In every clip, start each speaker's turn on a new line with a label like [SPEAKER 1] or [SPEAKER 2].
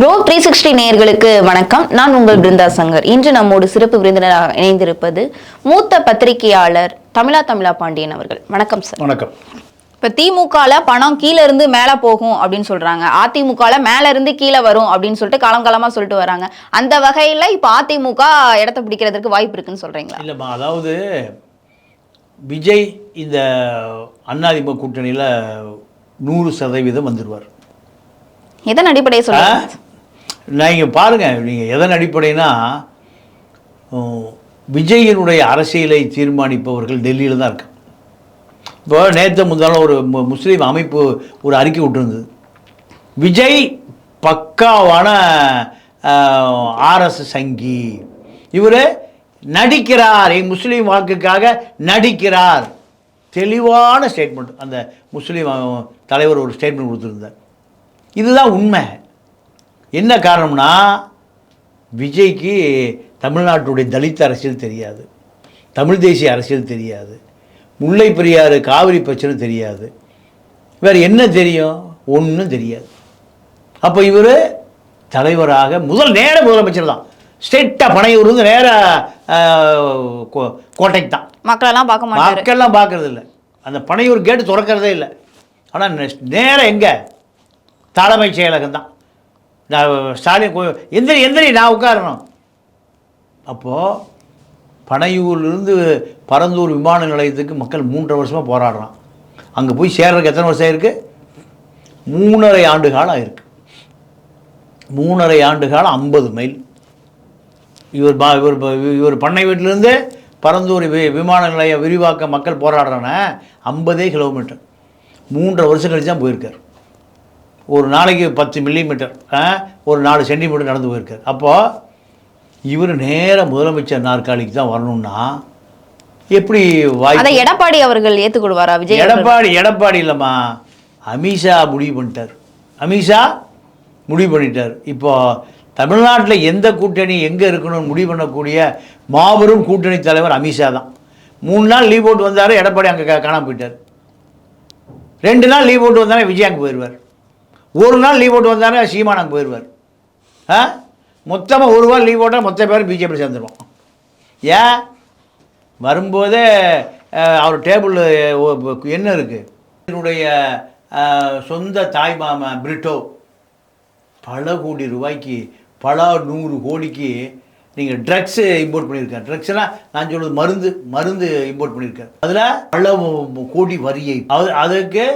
[SPEAKER 1] Bro three sixty நேயர்களுக்கு வணக்கம். நான் உங்கள் பிருந்தா சங்கர். இன்று நம்மோடு சிறப்பு விருந்தினராக இணைந்திருப்பது மூத்த பத்திரிகையாளர் தமிழா தமிழா பாண்டியன் அவர்கள். வணக்கம் சார்
[SPEAKER 2] வணக்கம்.
[SPEAKER 1] இப்ப திமுகல பணம் கீழ இருந்து மேல போகும் அப்படின்னு சொல்றாங்க. அதிமுகல மேல இருந்து கீழே வரும் அப்படின்னு சொல்லிட்டு காலம் காலமா சொல்லிட்டு வராங்க. அந்த வகையில இப்ப அதிமுக இடத்த பிடிக்கிறதுக்கு வாய்ப்பு இருக்குன்னு சொல்றீங்களா?
[SPEAKER 2] இல்லைம்மா அதாவது விஜய் இந்த அதிமுக கூட்டணியில் நூறு சதவீதம் வந்துடுவார்
[SPEAKER 1] எதன் அடிப்படையை சொல்றீங்க?
[SPEAKER 2] நீங்கள் பாருங்கள் நீங்கள் எதன் அடிப்படைனா உம், விஜயினுடைய அரசியலை தீர்மானிப்பவர்கள் டெல்லியில் தான் இருக்காங்க. இப்போ நேற்று முந்தாலும் ஒரு முஸ்லீம் அமைப்பு ஒரு அறிக்கை விட்டுருந்தது. விஜய் பக்காவான ஆர்எஸ் சங்கி. இவர் நடிக்கிறார் என் முஸ்லீம் வாக்குக்காக நடிக்கிறார். தெளிவான ஸ்டேட்மெண்ட் அந்த முஸ்லீம் தலைவர் ஒரு ஸ்டேட்மெண்ட் கொடுத்துருந்தார். இதுதான் உண்மை. என்ன காரணம்னா விஜய்க்கு தமிழ்நாட்டுடைய தலித் அரசியல் தெரியாது தமிழ் தேசிய அரசியல் தெரியாது முல்லை பெரியாறு காவிரி பிரச்சனை தெரியாது வேறு என்ன தெரியும்? ஒன்றும் தெரியாது. அப்போ இவர் தலைவராக முதல் நேர முதலமைச்சர் தான். ஸ்டேட்டாக பனையூர்லேருந்து நேர கோட்டைக்கு தான்.
[SPEAKER 1] மக்களெல்லாம் பார்க்க மாட்டாரு.
[SPEAKER 2] மக்கள்லாம் பார்க்கறது இல்லை. அந்த பனையூர் கேட்டு திறக்கிறதே இல்லை. ஆனால் நேரம் எங்கே? தலைமைச் செயலகம் தான். நான் ஸ்டாலின் எந்திரி எந்திரி நான் உட்காரணும். அப்போது பனையூர்லேருந்து பரந்தூர் விமான நிலையத்துக்கு மக்கள் மூன்றரை வருஷமாக போராடுறான். அங்கே போய் சேர்றதுக்கு எத்தனை வருஷம் ஆயிருக்கு? மூணரை ஆண்டு காலம் ஆயிருக்கு. மூணரை ஆண்டு காலம் ஐம்பது மைல். இவர் பா இவர் இவர் பண்ணை வீட்டிலேருந்து பரந்தூர் வி விமான நிலைய விரிவாக்க மக்கள் போராடுறானே ஐம்பதே கிலோமீட்டர். மூன்றரை வருஷம் கழிச்சு தான் போயிருக்கார். ஒரு நாளைக்கு பத்து மில்லிமீட்டர் ஒரு நாலு சென்டிமீட்டர் நடந்து போயிருக்கார். அப்போது இவர் நேர முதலமைச்சர் நாற்காலிக்கு தான் வரணும்னா எப்படி வாய்ப்பு?
[SPEAKER 1] எடப்பாடி அவர்கள் ஏத்துக்கொள்வாரா விஜய்?
[SPEAKER 2] எடப்பாடி எடப்பாடி இல்லைம்மா. அமித்ஷா முடிவு பண்ணிட்டார். அமித்ஷா முடிவு பண்ணிட்டார். இப்போ தமிழ்நாட்டில் எந்த கூட்டணி எங்கே இருக்கணும்னு முடிவு பண்ணக்கூடிய மாபெரும் கூட்டணி தலைவர் அமித்ஷா தான். மூணு நாள் லீவ் போட்டு வந்தார் எடப்பாடி அங்கே காணாம போயிட்டார். ரெண்டு நாள் லீவ் போட்டு வந்தானே விஜய் அங்கே போயிடுவார் ஒரு நாள் லீவ் போட்டு வந்தானே சீமான் அங்கே போயிடுவார் ஆ? மொத்தமாக ஒரு வாரம் லீவ் போட்டால் மொத்த பேர் பிஜேபி சேர்ந்துருவோம். ஏன்? வரும்போதே அவர் டேபிள் என்ன இருக்குது என்னுடைய சொந்த தாய் மாமா பிரிட்டோ பல கோடி ரூபாய்க்கு பல நூறு கோடிக்கு நீங்கள் ட்ரக்ஸு இம்போர்ட் பண்ணியிருக்காரு. ட்ரக்ஸ்னால் நான் சொல்வது மருந்து மருந்து இம்போர்ட் பண்ணியிருக்காரு. அதில் பல கோடி வரியை அது அதுக்கு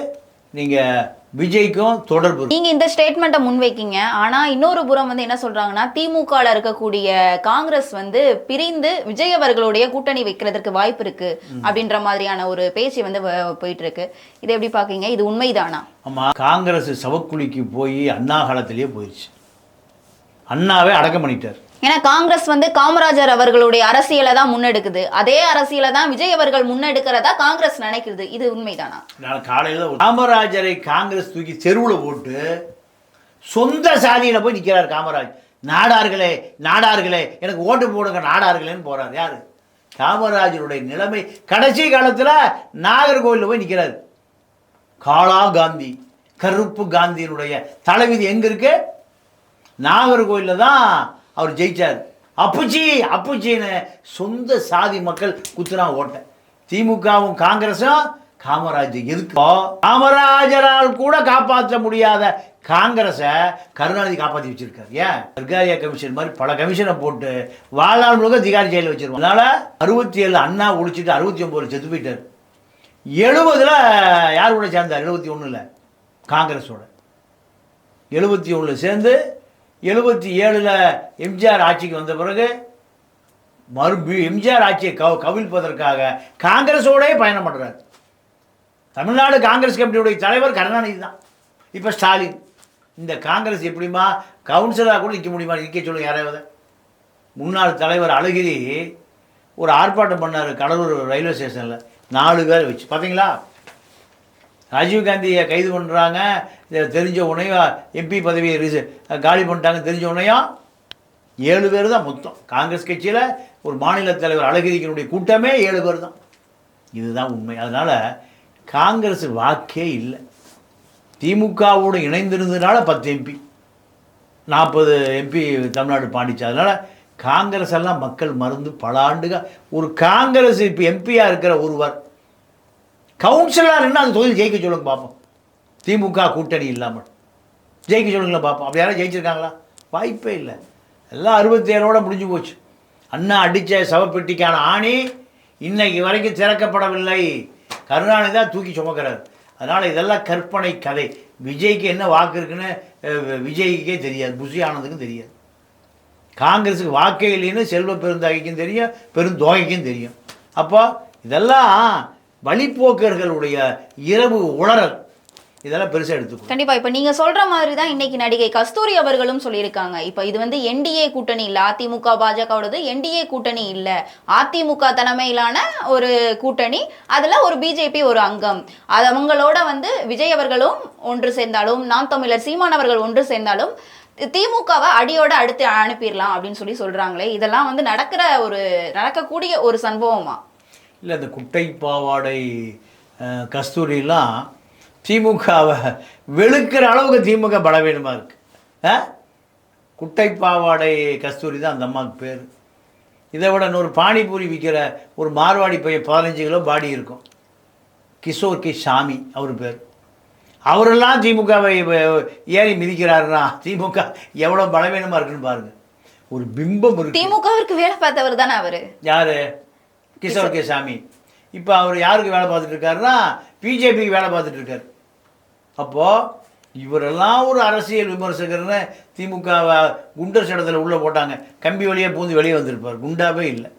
[SPEAKER 2] நீங்கள் விஜய்க்கும் தொடர்பு.
[SPEAKER 1] நீங்க இந்த ஸ்டேட்மெண்ட்டை முன்வைக்கீங்க. ஆனா இன்னொரு புறம் வந்து என்ன சொல்றாங்கன்னா திமுகல இருக்கக்கூடிய காங்கிரஸ் வந்து பிரிந்து விஜய் அவர்களுடைய கூட்டணி வைக்கிறதுக்கு வாய்ப்பு இருக்கு அப்படின்ற மாதிரியான ஒரு பேச்சு வந்து போயிட்டு இருக்கு. இதை எப்படி பாக்கீங்க? இது உண்மைதானா?
[SPEAKER 2] ஆமாம் காங்கிரஸ் சவக்குழிக்கு போய் அண்ணா காலத்திலேயே போயிடுச்சு அண்ணாவே அடக்கம் பண்ணிட்டார்.
[SPEAKER 1] ஏன்னா காங்கிரஸ் வந்து காமராஜர் அவர்களுடைய அரசியலை தான் முன்னெடுக்குது. அதே அரசியலை தான் விஜய் அவர்கள் முன்னெடுக்கிறதா காங்கிரஸ் நினைக்கிறது இது உண்மைதானா?
[SPEAKER 2] நான் காலையில் காமராஜரை காங்கிரஸ் தூக்கி தெருவில் போட்டு சொந்த சாதியில் போய் நிற்கிறார் காமராஜ். நாடார்களே நாடார்களே எனக்கு ஓட்டு போடுங்க நாடார்களேன்னு போறார். யார்? காமராஜருடைய நிலைமை கடைசி காலத்தில் நாகர்கோவிலில் போய் நிற்கிறார் காளா காந்தி கருப்பு காந்தியினுடைய தலைவிதி எங்கே இருக்கு? நாகர்கோவிலில் தான் அவர் ஜெயித்தார் அப்புச்சி அப்புச்சின்னு சொந்த சாதி மக்கள் குத்துனா ஓட்ட. திமுகவும் காங்கிரஸும் காமராஜ் எதுக்கு? காமராஜரால் கூட காப்பாற்ற முடியாத காங்கிரஸை கருணாநிதி காப்பாற்றி வச்சிருக்காரு. ஏன்? சர்க்காரியா கமிஷன் மாதிரி பல கமிஷனை போட்டு வாழ்நாள் முழுக்க திகாரி ஜெயிலில் வச்சிருவோம் அதனால அறுபத்தி ஏழு அண்ணா ஒழிச்சிட்டு அறுபத்தி ஒன்பதுல செத்து போயிட்டார். எழுபதுல யார் கூட சேர்ந்தார்? எழுபத்தி ஒன்றில் காங்கிரஸோட. எழுபத்தி ஒன்றில் சேர்ந்து எழுபத்தி ஏழில் எம்ஜிஆர் ஆட்சிக்கு வந்த பிறகு மறுபு எம்ஜிஆர் ஆட்சியை கவ கவிழ்ப்பதற்காக காங்கிரஸோடே பயணம் பண்ணுறார் தமிழ்நாடு காங்கிரஸ் கமிட்டியுடைய தலைவர் கருணாநிதி தான். இப்போ ஸ்டாலின். இந்த காங்கிரஸ் எப்படிமா கவுன்சிலராக கூட நிற்க முடியுமா? நிற்க சொல்லுங்க யாராவது. முன்னாள் தலைவர் அழகிரி ஒரு ஆர்ப்பாட்டம் பண்ணார் கடலூர் ரயில்வே ஸ்டேஷனில். நாலு பேர் வச்சு. பார்த்தீங்களா ராஜீவ்காந்தியை கைது பண்ணுறாங்க தெரிஞ்ச உடனே எம்பி பதவியை ரிச காலி பண்ணிட்டாங்க தெரிஞ்ச உனையும் ஏழு பேர் தான் மொத்தம். காங்கிரஸ் கட்சியில் ஒரு மாநில தலைவர் அழகிரிக்கனுடைய கூட்டமே ஏழு பேர் தான். இதுதான் உண்மை. அதனால் காங்கிரஸ் வாக்கே இல்லை. திமுகவோடு இணைந்திருந்ததுனால பத்து எம்பி நாற்பது எம்பி தமிழ்நாடு பாண்டிச்சு. அதனால் காங்கிரஸ் எல்லாம் மக்கள் மறந்து பல ஆண்டுகள் ஒரு காங்கிரஸ் இப்போ எம்பியாக இருக்கிற ஒருவர் கவுன்சிலராக நின்று அந்த தொகுதியில் ஜெயிக்க சொல்லுங்க பார்ப்போம் திமுக கூட்டணி இல்லாமல். ஜெயிக்க சொல்லுங்களேன் பார்ப்போம் அப்படி யாரும் ஜெயிச்சிருக்காங்களா? வாய்ப்பே இல்லை. எல்லாம் அறுபத்தி ஏழோட முடிஞ்சு போச்சு. அண்ணா அடித்த சவப்பெட்டிக்கான ஆணி இன்னைக்கு வரைக்கும் திறக்கப்படவில்லை. கருணாநிதி தான் தூக்கி சுமக்கிறார். அதனால் இதெல்லாம் கற்பனை கதை. விஜய்க்கு என்ன வாக்கு இருக்குன்னு விஜய்க்கே தெரியாது. புஷி தெரியாது. காங்கிரஸுக்கு வாக்கே இல்லைன்னு செல்வ பெருந்தகைக்கும் தெரியும் பெருந்தொகைக்கும் தெரியும். அப்போ இதெல்லாம் வழிப்போக்கர்களுடைய இரவு உணரல். இதெல்லாம் பெருசாக எடுத்துக்கணும்
[SPEAKER 1] கண்டிப்பா இப்ப நீங்க சொல்ற மாதிரி தான் இன்னைக்கு நடிகை கஸ்தூரி அவர்களும் சொல்லியிருக்காங்க. இப்ப இது வந்து என்டிஏ கூட்டணி இல்ல அதிமுக பாஜகவோடது என்டிஏ கூட்டணி இல்ல. அதிமுக தலைமையிலான ஒரு கூட்டணி அதுல ஒரு பிஜேபி ஒரு அங்கம். அது அவங்களோட வந்து விஜய் அவர்களும் ஒன்று சேர்ந்தாலும் நாம் தமிழர் சீமான் அவர்கள் ஒன்று சேர்ந்தாலும் திமுகவை அடியோட அடுத்து அனுப்பிடலாம் அப்படின்னு சொல்லி சொல்றாங்களே. இதெல்லாம் வந்து நடக்கிற ஒரு நடக்கக்கூடிய ஒரு சம்பவமா?
[SPEAKER 2] இல்லை இந்த குட்டை பாவாடை கஸ்தூரிலாம் திமுகவை வெளுக்கிற அளவுக்கு திமுக பலவீனமாக இருக்கு. ஆ குட்டை பாவாடை கஸ்தூரி தான் அந்த அம்மாவுக்கு பேர். இதை விட இன்னொரு பானிபூரி விற்கிற ஒரு மார்வாடி பையன் பதினஞ்சு கிலோ பாடி இருக்கும். கிஷோர் கே சாமி அவர் பேர். அவரெல்லாம் திமுகவை ஏறி மிதிக்கிறாருன்னா திமுக எவ்வளோ பலவீனமாக இருக்குன்னு பாருங்க. ஒரு பிம்பம்
[SPEAKER 1] திமுகவிற்கு வேலை பார்த்தவர் தானே அவரு?
[SPEAKER 2] யார்? கிஷோர் கே சாமி இப்போ அவர் யாருக்கு வேலை பார்த்துட்டு இருக்காருன்னா பிஜேபிக்கு வேலை பார்த்துட்டு இருக்காரு. அப்போது இவரெல்லாம் ஒரு அரசியல் விமர்சகர்னு திமுக குண்டர் சடத்தில் உள்ளே போட்டாங்க. கம்பி வழியாக பூந்து வெளியே வந்திருப்பார். குண்டாவே இல்லை.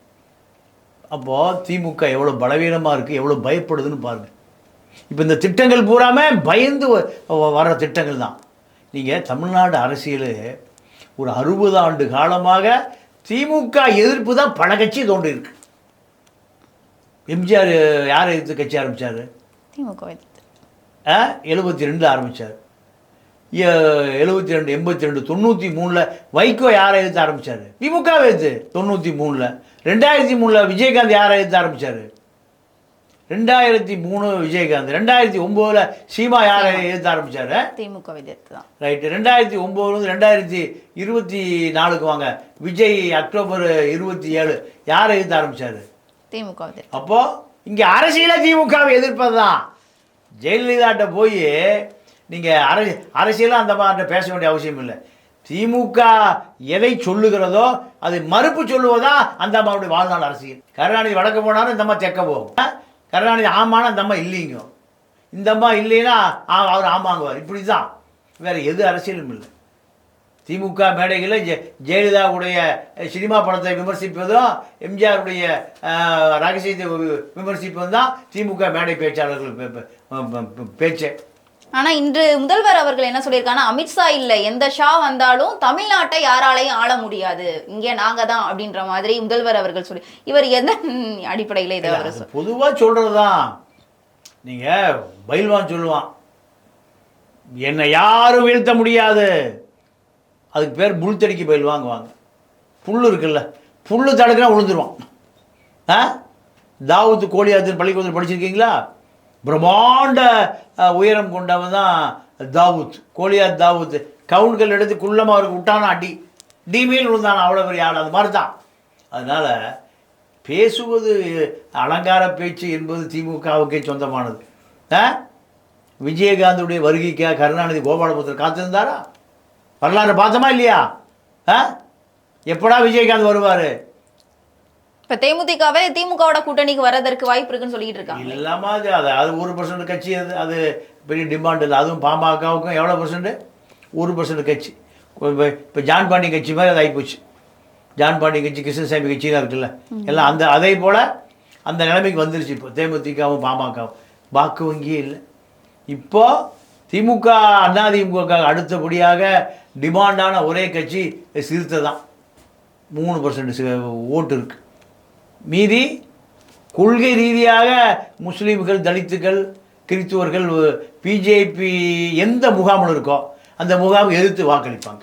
[SPEAKER 2] அப்போது திமுக எவ்வளோ பலவீனமாக இருக்குது எவ்வளோ பயப்படுதுன்னு பாருங்கள் இப்போ இந்த திட்டங்கள் பூராமே பயந்து வர்ற திட்டங்கள் தான். நீங்கள் தமிழ்நாடு அரசியல் ஒரு அறுபது ஆண்டு காலமாக திமுக எதிர்ப்பு தான் பல கட்சி தோன்றி இருக்கு எம்ஜிஆர் யாரை எதிர்த்து கட்சி ஆரம்பித்தார்
[SPEAKER 1] திமுக எதிர்த்து.
[SPEAKER 2] எழுபத்தி ரெண்டு ஆரம்பித்தார் எழுபத்தி ரெண்டு எண்பத்தி ரெண்டு தொண்ணூற்றி மூணில் வைகோ யாரை எதிர்த்து ஆரம்பித்தார் திமுக எதிர்த்து. தொண்ணூற்றி மூணில் ரெண்டாயிரத்தி மூணில் விஜயகாந்த் யாரை எதிர்த்து ஆரம்பித்தார் ரெண்டாயிரத்தி மூணு விஜயகாந்த். ரெண்டாயிரத்தி ஒம்போதில் சீமா யாரை எதிர்த்து ஆரம்பித்தார்
[SPEAKER 1] திமுக எதிர்த்து தான்.
[SPEAKER 2] ரைட்டு. ரெண்டாயிரத்தி ஒம்போதுலேருந்து ரெண்டாயிரத்தி இருபத்தி நாலுக்கு வாங்க. விஜய் அக்டோபர் இருபத்தி ஏழு. யாரை எதிர்த்து ஆரம்பித்தார்
[SPEAKER 1] திமுக
[SPEAKER 2] அப்போ இங்கே அரசியல திமுகவை எதிர்ப்பதுதான். ஜெயலலிதாட்ட போய் நீங்கள் அர அரசியலாக அந்த மாதிரி பேச வேண்டிய அவசியம் இல்லை. திமுக எதை சொல்லுகிறதோ அது மறுப்பு சொல்லுவதா அந்த அம்மாவுடைய வாழ்நாள் அரசியல். கருணாநிதி வடக்க போனாலும் இந்த அம்மா தெக்க போகும். ஆ? கருணாநிதி ஆமானா இந்த அம்மா இல்லைங்க. இந்த அம்மா இல்லைன்னா ஆ, அவர் ஆமாங்குவார். இப்படி தான் வேறு எது அரசியலும் இல்லை. திமுக மேடைகளில் ஜெ ஜெயலலிதாவுடைய சினிமா படத்தை விமர்சிப்பதும் எம்ஜிஆருடைய ரகசியத்தை விமர்சிப்பதும் தான் திமுக மேடை பேச்சாளர்கள் பேச்சு.
[SPEAKER 1] ஆனா இன்று முதல்வர் அவர்கள் என்ன சொல்லியிருக்காங்கன்னா அமித்ஷா இல்ல எந்த ஷா வந்தாலும் தமிழ்நாட்டை யாராலையும் ஆள முடியாது. இங்க நாங்க தான் அப்படின்ற மாதிரி முதல்வர் அவர்கள் சொல்லி இவர் எந்த அடிப்படையில இதை அவர்
[SPEAKER 2] பொதுவாக சொல்கிறது தான் நீங்கள் பயில்வான் சொல்லுவான். என்னை யாரும் வீழ்த்த முடியாது. அதுக்கு பேர் புல் தடிக்கு பயில் வாங்குவாங்க. புல் இருக்குல்ல புல் தடுக்கினா விழுந்துருவான். ஆ? தாவூத்து கோழியாத்துன்னு பள்ளிக்கூடத்தில் படிச்சிருக்கீங்களா? பிரம்மாண்ட உயரம் கொண்டவன் தான் தாவூத் கோழியாத் தாவூத். கவுன்கள் எடுத்து குள்ளமாக அவருக்கு விட்டானா அடி. டிமியில் விழுந்தான் அவ்வளோ பெரிய ஆள் அது மாதிரி தான் அதனால் பேசுவது அலங்கார பேச்சு என்பது திமுகவுக்கே சொந்தமானது. ஆ? விஜயகாந்துடைய வருகைக்காக கருணாநிதி கோபாலபுத்திரர் காத்திருந்தாரா? வரலாறு பார்த்தோமா இல்லையா? ஆ? எப்படா விஜயகாந்த் வருவார்?
[SPEAKER 1] இப்ப தேமுதிகவே திமுகவோட கூட்டணிக்கு வரதற்கு வாய்ப்பு இருக்குன்னு சொல்லிட்டு இருக்காங்க.
[SPEAKER 2] இல்லாமல் அது அது அது ஒரு பர்சன்ட் கட்சி அது அது பெரிய டிமாண்ட் இல்லை. அதுவும் பாமகவுக்கும் எவ்வளோ பர்சன்ட் ஒரு பர்சன்ட் கட்சி. இப்போ ஜான் பாண்டி கட்சி மாதிரி அது ஆகிப்போச்சு ஜான் பாண்டி கட்சி கிருஷ்ணசாமி கட்சிலாம் இருக்குல்ல. எல்லாம் அந்த அதே போல் அந்த நிலைமைக்கு வந்துருச்சு இப்போ. தேமுதிகவும் பாமகவும். வாக்கு வங்கியே இல்லை. இப்போ திமுக அதிமுக அடுத்தபடியாக டிமாண்டான ஒரே கட்சி சிறுத்தை தான் மூணு பர்சன்ட் ஓட்டு இருக்குது மீதி கொள்கை ரீதியாக முஸ்லீம்கள் தலித்துகள் கிறித்துவர்கள் பிஜேபி எந்த முகாமில் இருக்கோ அந்த முகாம் எதிர்த்து வாக்களிப்பாங்க.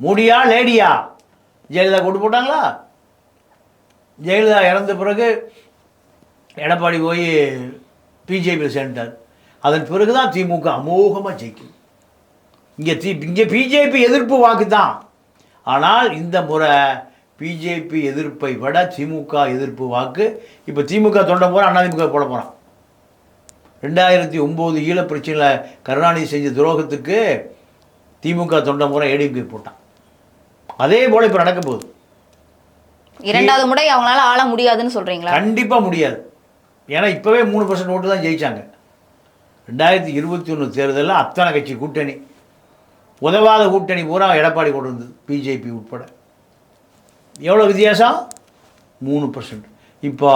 [SPEAKER 2] மோடியா லேடியா? ஜெயலலிதா கொண்டு போட்டாங்களா? ஜெயலலிதா இறந்த பிறகு எடப்பாடி போய் பிஜேபியில் சேர்ந்தார் அதன் பிறகு தான் திமுக அமோகமாக ஜெயிக்கும். இங்கே தி இங்கே பிஜேபி எதிர்ப்பு வாக்கு தான் ஆனால் இந்த முறை பிஜேபி எதிர்ப்பை விட திமுக எதிர்ப்பு வாக்கு இப்போ திமுக தொண்டை போகிறான் அதிமுக போட போகிறான் ரெண்டாயிரத்தி ஒம்பது ஈழ பிரச்சனையில் கருணாநிதி செஞ்ச துரோகத்துக்கு திமுக தொண்டை முறை ஏடிஎம்கே போட்டான். அதே போல் இப்போ நடக்க போகுது.
[SPEAKER 1] இரண்டாவது முறை அவங்களால ஆள முடியாதுன்னு சொல்றீங்களா?
[SPEAKER 2] கண்டிப்பாக முடியாது. ஏன்னா இப்போவே மூணு பர்சன்ட் ஓட்டு தான் ஜெயிச்சாங்க. ரெண்டாயிரத்தி இருபத்தி ஒன்று தேர்தலில் அத்தனை கட்சி கூட்டணி. உதவாத கூட்டணி பூரா எடப்பாடி கொண்டு வந்தது பிஜேபி உட்பட. எவ்வளோ வித்தியாசம்? மூணு பர்சன்ட் இப்போ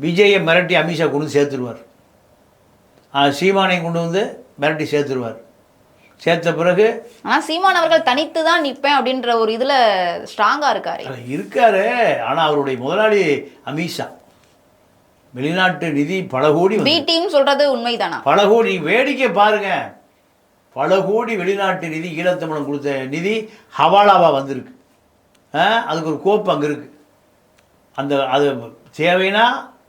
[SPEAKER 2] விஜயை மிரட்டி அமித்ஷா கொண்டு வந்து சேர்த்துருவார். சீமானை கொண்டு வந்து மிரட்டி சேர்த்துருவார். சேர்த்த பிறகு
[SPEAKER 1] ஆனா சீமான் அவர்கள் தனித்து தான் நிப்பேன் அப்படின்ற ஒரு இதுல ஸ்ட்ராங்கா இருக்காரு.
[SPEAKER 2] இருக்காரு. ஆனால் அவருடைய முதலாளி அமித்ஷா. வெளிநாட்டு நிதி பல கோடி
[SPEAKER 1] பி
[SPEAKER 2] வந்து
[SPEAKER 1] டீம் சொல்றது உண்மைதானா?
[SPEAKER 2] பல கோடி வேடிக்கை பாருங்க. பல கோடி வெளிநாட்டு நிதி ஈழத்தமிழன் கொடுத்த நிதி ஹவாலாவாக வந்திருக்கு. அதுக்கு ஒரு கோப்பு அங்கே இருக்கு. அந்த அது தேவைன்னா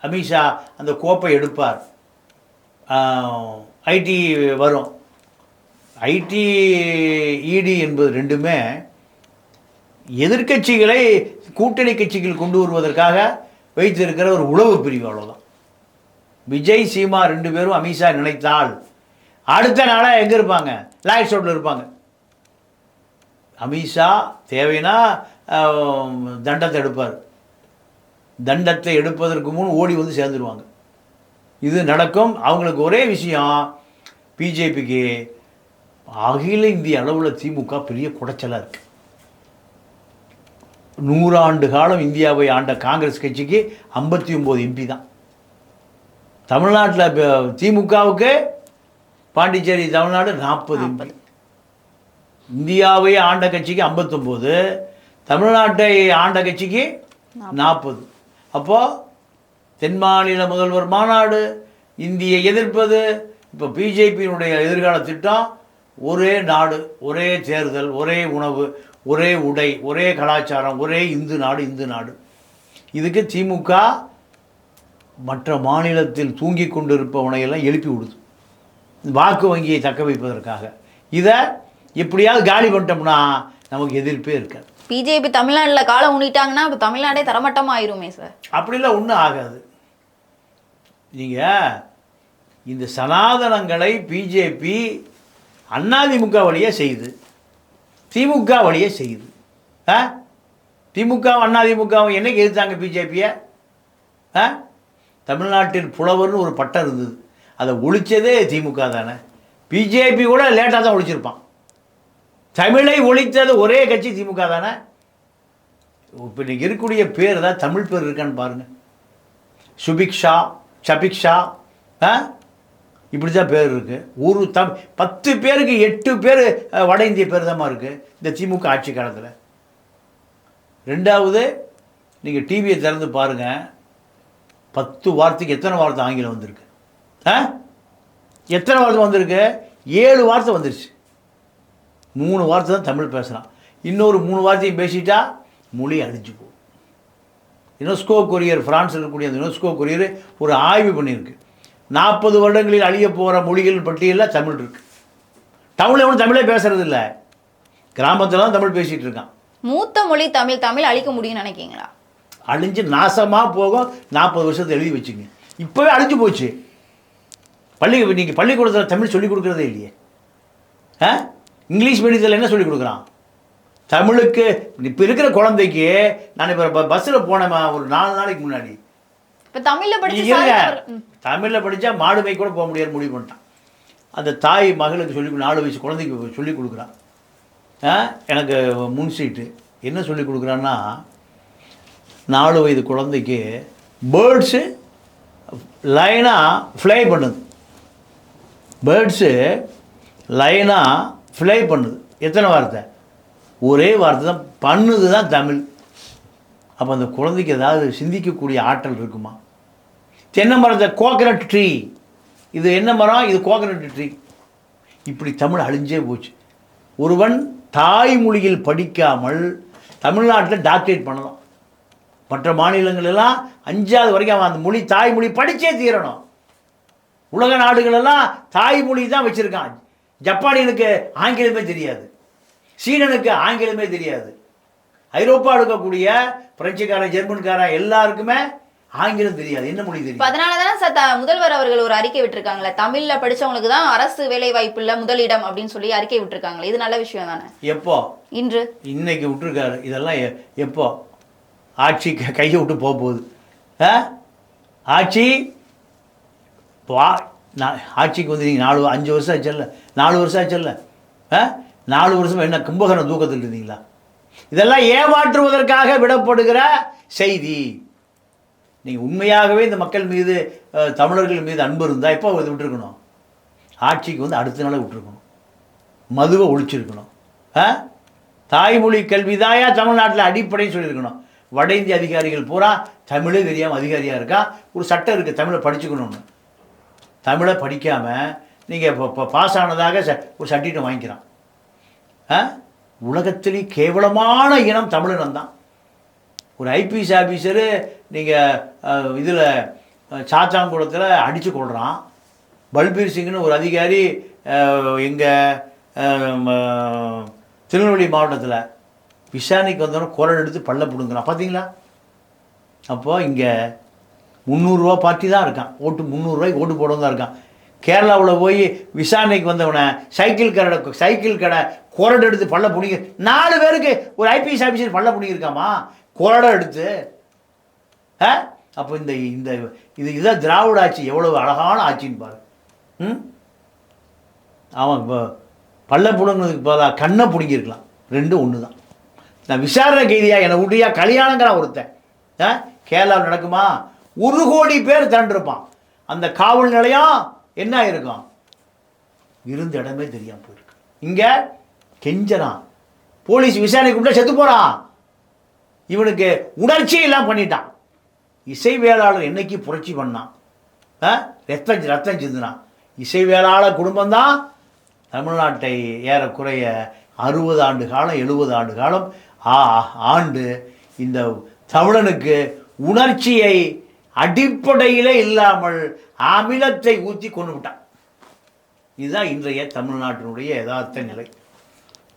[SPEAKER 2] அமித்ஷா அந்த கோப்பை எடுப்பார். ஐடி வரும். ஐடி இடி என்பது ரெண்டுமே எதிர்க்கட்சிகளை கூட்டணி கட்சிகள் கொண்டு வருவதற்காக வைத்திருக்கிற ஒரு உளவு பிரிவு அவ்வளோதான் விஜய் சீமா ரெண்டு பேரும் அமித்ஷா நினைத்தால் அடுத்த நாளாக எங்கே இருப்பாங்க? லாயர் ஷோட்டில் இருப்பாங்க. அமித்ஷா தேவைன்னா தண்டத்தை எடுப்பார். தண்டத்தை எடுப்பதற்கு முன் ஓடி வந்து சேர்ந்துருவாங்க. இது நடக்கும். அவங்களுக்கு ஒரே விஷயம் பிஜேபிக்கு அகில இந்திய அளவில் திமுக பெரிய குடைச்சலாக இருக்குது நூறாண்டு காலம் இந்தியாவை ஆண்ட காங்கிரஸ் கட்சிக்கு ஐம்பத்தி ஒம்பது எம்பி தான். தமிழ்நாட்டில் திமுகவுக்கு பாண்டிச்சேரி தமிழ்நாடு நாற்பது எம்பி இந்தியாவை ஆண்ட கட்சிக்கு ஐம்பத்தொம்போது தமிழ்நாட்டை ஆண்ட கட்சிக்கு நாற்பது. அப்போது தென் மாநில முதல்வர் மாநாடு இந்தியை எதிர்ப்பது இப்போ பிஜேபியினுடைய எதிர்கால திட்டம் ஒரே நாடு ஒரே தேர்தல் ஒரே உணவு ஒரே உடை ஒரே கலாச்சாரம் ஒரே இந்து நாடு இந்து நாடு. இதுக்கு திமுக மற்ற மாநிலத்தில் தூங்கி கொண்டிருப்பவனையெல்லாம் எழுப்பி விடுது. வாக்கு வங்கியை தக்க வைப்பதற்காக. இதை எப்படியாவது காலி பண்ணிட்டோம்னா நமக்கு எதிர்ப்பே இருக்காது.
[SPEAKER 1] பிஜேபி தமிழ்நாட்டுல காலை ஊனிட்டாங்கன்னா அப்ப தமிழ்நாடே தரமட்டமா ஆயிருமே சார்.
[SPEAKER 2] அப்படிலாம் ஒன்றும் ஆகாது. நீங்கள் இந்த சனாதனங்களை பிஜேபி அதிமுக வழியே செய்யுது திமுக வழியே செய்யுது. ஆ? திமுக திமுகவும் என்னைக்கு எதிர்த்தாங்க பிஜேபியை? ஆ? தமிழ்நாட்டின் புலவர்னு ஒரு பட்டம் இருந்தது. அதை ஒழிச்சதே திமுக தானே. பிஜேபி கூட லேட்டாக தான் ஒழிச்சிருப்பான். தமிழை ஒழித்தது ஒரே கட்சி திமுக தானே. இப்போ இன்றைக்கி இருக்கக்கூடிய பேர் தான் தமிழ் பேர் இருக்கான்னு பாருங்கள் சுபிக்ஷா சபிக்ஷா ஆ? இப்படி தான் பேர் இருக்குது ஒரு தம் பத்து பேருக்கு எட்டு பேர் வட இந்திய பேர் தான் இருக்குது இந்த திமுக ஆட்சி காலத்தில். ரெண்டாவது நீங்கள் டிவியை திறந்து பாருங்கள் பத்து வார்த்தைக்கு எத்தனை வார்த்தை ஆங்கிலம் வந்திருக்கு? ஆ? எத்தனை வார்த்தை வந்திருக்கு? ஏழு வார்த்தை வந்துருச்சு. மூணு வார்த்தை தான் தமிழ் பேசலாம் இன்னொரு மூணு வார்த்தையும் பேசிட்டா மொழி அழிஞ்சு போகும். யுனெஸ்கோ கொரியர் பிரான்ஸ் இருக்கக்கூடிய அந்த யுனெஸ்கோ கொரியர் ஒரு ஆய்வு பண்ணியிருக்கு. நாற்பது வருடங்களில் அழிய போகிற மொழிகள் பட்டியலில் தமிழ் இருக்கு. தமிழ் எவனும் தமிழே பேசுறது இல்லை கிராமத்தில் தான் தமிழ் பேசிகிட்டு இருக்கான்.
[SPEAKER 1] மூத்த மொழி தமிழ் தமிழ் அழிக்க முடியும்னு நினைக்கீங்களா
[SPEAKER 2] அழிஞ்சு நாசமாக போகும் நாற்பது வருஷத்தை எழுதி வச்சுங்க. இப்போவே அழிஞ்சு போச்சு. பள்ளி நீங்கள் பள்ளிக்கூடத்தில் தமிழ் சொல்லிக் கொடுக்குறதே இல்லையே. ஆ? இங்கிலீஷ் மீடியத்தில் என்ன சொல்லிக் கொடுக்குறான்? தமிழுக்கு இப்போ இருக்கிற குழந்தைக்கு நான் இப்போ பஸ்ஸில் போனேன் ஒரு நாலு நாளைக்கு முன்னாடி.
[SPEAKER 1] இப்ப தமிழ்ல படிச்சு.
[SPEAKER 2] தமிழில் படித்தா மாடு மேய்க்க கூட போக முடியாது முடிவு பண்ணிட்டான். அந்த தாய் மகளுக்கு சொல்லி நாலு வயசு குழந்தைக்கு சொல்லி கொடுக்குறான் எனக்கு முன் சீட்டு என்ன சொல்லி கொடுக்குறான்னா நாலு வயது குழந்தைக்கு பேர்ட்ஸு லைனாக ஃப்ளை பண்ணுது. பேர்ட்ஸு லைனாக ஃப்ளை பண்ணுது. எத்தனை வார்த்தை? ஒரே வார்த்தை தான் பண்ணுது தான் தமிழ். அப்போ அந்த குழந்தைக்கு ஏதாவது சிந்திக்கக்கூடிய ஆற்றல் இருக்குமா? தென்னை மரத்தை கோகனட் ட்ரீ இது என்ன மரம்? இது கோகனட் ட்ரீ இப்படி தமிழ் அழிஞ்சே போச்சு. ஒருவன் தாய்மொழியில் படிக்காமல் தமிழ்நாட்டில் டாக்டரேட் பண்ணலாம் மற்ற மாநிலங்களெல்லாம் அஞ்சாவது வரைக்கும் அவன் அந்த மொழி தாய்மொழி படித்தே தீரணும். உலக நாடுகளெல்லாம் தாய்மொழி தான் வச்சுருக்கான். ஜப்பானியனுக்கு ஆங்கிலமே தெரியாது. சீனனுக்கு ஆங்கிலமே தெரியாது. ஐரோப்பா இருக்கக்கூடிய பிரெஞ்சுக்காரன் ஜெர்மன்காரன் எல்லாருக்குமே ஆங்கிலம் தெரியாது. என்ன மொழி தெரியும்?
[SPEAKER 1] அதனாலதானே சார் த- முதல்வர் அவர்கள் ஒரு அறிக்கை விட்டிருக்காங்களே தமிழ்ல படிச்சவங்களுக்கு தான் அரசு வேலை வாய்ப்புல முதலிடம் அப்படின்னு சொல்லி அறிக்கை விட்டிருக்காங்களே இது நல்ல விஷயம் தானே?
[SPEAKER 2] எப்போ?
[SPEAKER 1] இன்று.
[SPEAKER 2] இன்னைக்கு விட்டுருக்காரு. இதெல்லாம் எப்போ? ஆட்சி கையை விட்டு போக போகுது. ஆ? ஆட்சி? ஆட்சிக்கு வந்து நீங்கள் நாலு அஞ்சு வருஷம் ஆச்சல்ல நாலு வருஷம் ஆச்சல்ல ஆ? நாலு வருஷம் என்ன கும்பகரண தூக்கத்தில் இருந்தீங்களா? இதெல்லாம் ஏமாற்றுவதற்காக விடப்படுகிற செய்தி. நீங்கள் உண்மையாகவே இந்த மக்கள் மீது தமிழர்கள் மீது அன்பு இருந்தால் எப்போ இது விட்டுருக்கணும்? ஆட்சிக்கு வந்து அடுத்த நாளே விட்டுருக்கணும். மதுவை ஒழிச்சிருக்கணும். ஆ? தாய்மொழி கல்விதாயா தமிழ்நாட்டில் அடிப்படைன்னு சொல்லியிருக்கணும். வட இந்திய அதிகாரிகள் பூரா தமிழே தெரியாமல் அதிகாரியாக இருக்கா? ஒரு சட்டம் இருக்குது தமிழை படிச்சுக்கணும்னு. தமிழை படிக்காமல் நீங்கள் இப்போ இப்போ பாஸ் ஆனதாக ச ஒரு சர்டிஃபிகேட் வாங்கிக்கிறான். ஆ? உலகத்திலே கேவலமான இனம் தமிழினம் தான் ஒரு ஐபிஎஸ் ஆஃபீஸரு நீங்கள் இதில் சாச்சாங்குளத்தில் அடித்து கொள்கிறான் பல்பீர் சிங்னு ஒரு அதிகாரி எங்கள் திருநெல்வேலி மாவட்டத்தில் விசாரணைக்கு வந்தவன குரல் எடுத்து பல்ல பிடுங்குறான். பார்த்தீங்களா அப்போது இங்கே முந்நூறுரூவா பார்ட்டி தான் இருக்கான். ஓட்டு முந்நூறுரூவாய்க்கு ஓட்டு போடவும் தான் இருக்கான். கேரளாவில் போய் விசாரணைக்கு வந்தவனை சைக்கிள் கடை சைக்கிள் கடை குரடு எடுத்து பள்ள பிடிங்க நாலு பேருக்கு ஒரு ஐபிஎஸ் ஆஃபீஸர் பள்ள பிடிங்கிருக்காமா குரடை எடுத்து ஆ? அப்போ இந்த இந்த இது இதுதான் திராவிட ஆட்சி. எவ்வளவு அழகான ஆட்சின்னு பாரு. ம்? அவன் இப்போ பல்ல பிடுங்கிறதுக்கு பதிலாக கண்ணை பிடுங்கியிருக்கலாம். ரெண்டும் ஒன்று தான் நான் விசாரணை கைதியா? என்னை விட்டியா கல்யாணங்கிறான் ஒருத்தன். ஆ? கேரளாவில் நடக்குமா? ஒரு கோடி பேர் திரண்டிருப்பான். அந்த காவல் நிலையம் என்ன ஆயிருக்கும்? இருந்த இடமே தெரியாமல் போயிருக்கு. இங்கே கெஞ்சறான் போலீஸ் விசாரணை கூப்பிட்டா செத்து போகிறான் இவனுக்கு உணர்ச்சியெல்லாம் பண்ணிட்டான். இசைவேளாளர் என்னைக்கு புரட்சி பண்ணான்? ஆ? ரத்தம் ரத்தம் சிந்தினான். இசைவேளாளர் குடும்பம்தான். தமிழ்நாட்டை ஏறக்குறைய அறுபது ஆண்டு காலம் எழுபது ஆண்டு காலம் ஆ ஆண்டு இந்த தமிழனுக்கு உணர்ச்சியை அடிப்படையிலே இல்லாமல் அமிலத்தை ஊற்றி கொண்டு விட்டான். இதுதான் இன்றைய தமிழ்நாட்டினுடைய யதார்த்த நிலை.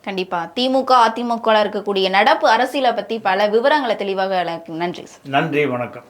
[SPEAKER 1] கண்டிப்பா. திமுக அதிமுக இருக்கக்கூடிய நடப்பு அரசியலை பத்தி பல விவரங்களை தெளிவாக நன்றி
[SPEAKER 2] நன்றி வணக்கம்.